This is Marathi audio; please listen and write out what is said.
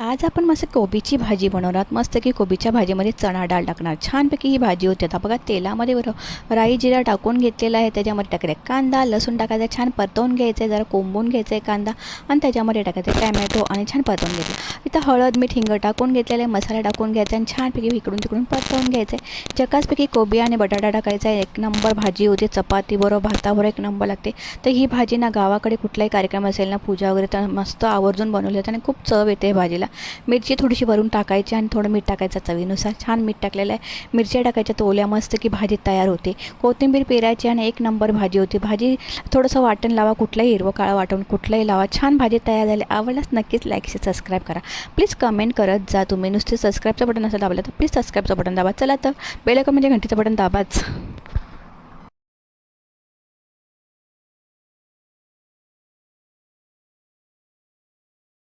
आज आपण मस्त कोबीची भाजी बनवणार मस्त की कोबीच्या भाजीमध्ये चणा डाळ टाकणार. छानपैकी ही भाजी होती. आता बघा तेलामध्ये बरं राई जिरा टाकून घेतलेला आहे. त्याच्यामध्ये टाकले कांदा लसूण टाकायचा छान परतवून घ्यायचं आहे जरा कोंबून घ्यायचं आहे कांदा आणि त्याच्यामध्ये टाकायचं टॅमॅटो आणि छान परतवून घ्यायचं. इथं हळद मीठ हिंग टाकून घेतलेलं आहे. मसाला टाकून घ्यायचा आणि छानपैकी इकडून तिकडून परतवून घ्यायचं. आहे चकासपैकी कोबी आणि बटाटा टाकायचा आहे. एक नंबर भाजी होती. चपाती बरोबर भाताबरोबर एक नंबर लागते. तर ही भाजी ना गावाकडे कुठलाही कार्यक्रम असेल ना पूजा वगैरे तर मस्त आवर्जून बनवली जाते आणि खूप चव येते भाजीला. मिरची थोडीशी वरून टाकायची आणि थोडं मीठ टाकायचं चवीनुसार. छान मीठ टाकलेलं आहे. मिरच्या टाकायच्या तोल्या मस्त की भाजी तयार होते. कोथिंबीर पेरायची आणि एक नंबर भाजी होती. भाजी थोडंसं वाटण लावा कुठलंही हिरवं काळं वाटण कुठलंही लावा. छान भाजी तयार झाली. आवडल्यास नक्कीच लाईक सबस्क्राईब करा. प्लीज कमेंट करत जा तुम्ही. नुसते सबस्क्राईबचं बटन असं दाबलं तर प्लीज सबस्क्राईबचं बटन दाबा. चला तर बेल म्हणजे घंटीचं बटन दाबाच.